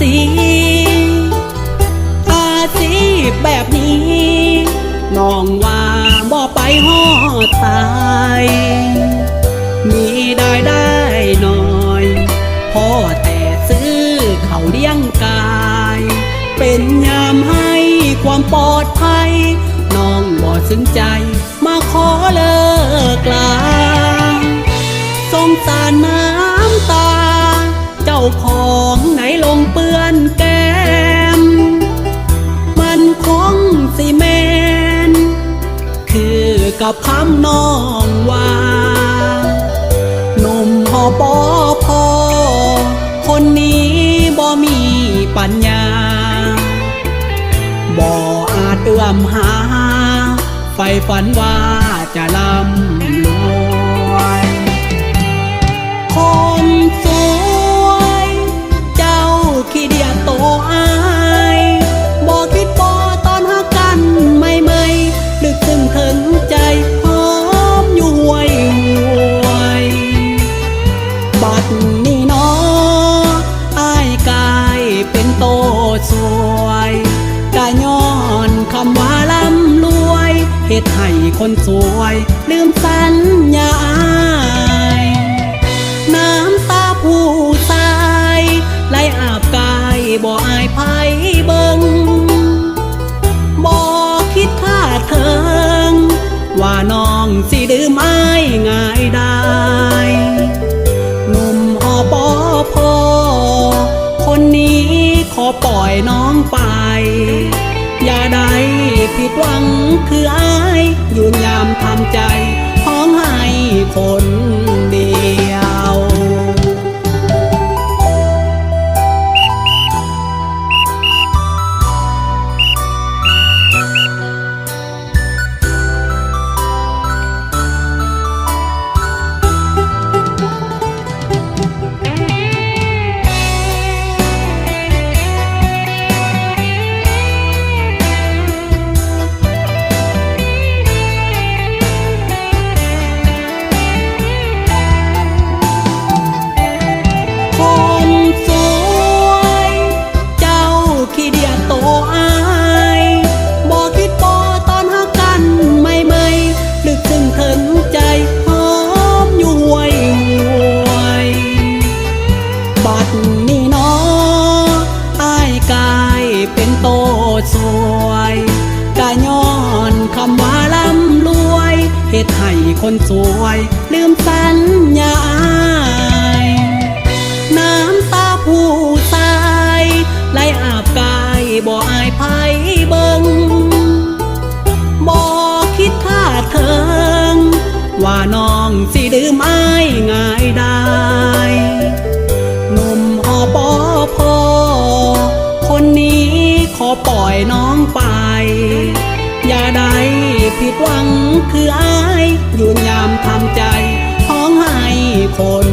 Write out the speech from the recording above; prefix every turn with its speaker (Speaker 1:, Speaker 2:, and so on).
Speaker 1: น้องตอกย้ำศักดิ์ศรีอาชีพแบบนี้น้องว่าบ่ไปหอดตาย มีได้ได้หน่อยพ่อแต่ซื้อเขาเลี้ยงกาย เป็นยามให้ความปลอดภัย น้องบ่ซึ้งใจมาขอเลิกลาสงสารน้ำตา เจ้าขอ เอื้อมหา ไฟฝันว่าจะลำรวยคนสวย เจ้าขี้เดียโตอายบอกคิดบอตอนหักกันไม่ไม่ลึกซึ้งถึงใจหอมอยู่ห่วยห่วยบัดนี้นออายกายเป็นโตสวย คำว่าลำรวยเหตุให้คนสวย ลืมสัญญาอายน้ำตาผู้ตายไหลอาบกายบ่อายภัยเบิงบ่คิดค่าเทิง ว่าน้องสิดืมอายง่ายได้หนุ่มอปอพอคนนี้ขอปล่อยน้องไป อย่าได้ คืออายยืนยามทำใจห้องให้คน สวยกาย้อนคำว่าลำรวยเหตุให้คนสวย ลืมสัญญาอายน้ำตาผู้ตายไหลอาบกายบ่อายภัยเบิงบ่คิดค่าเทิง ว่าน้องสิดื่มอายง่ายได้ อปล่อยน้องไป อย่าได้ผิดหวังคืออายยืนยามทำใจท้องให้คน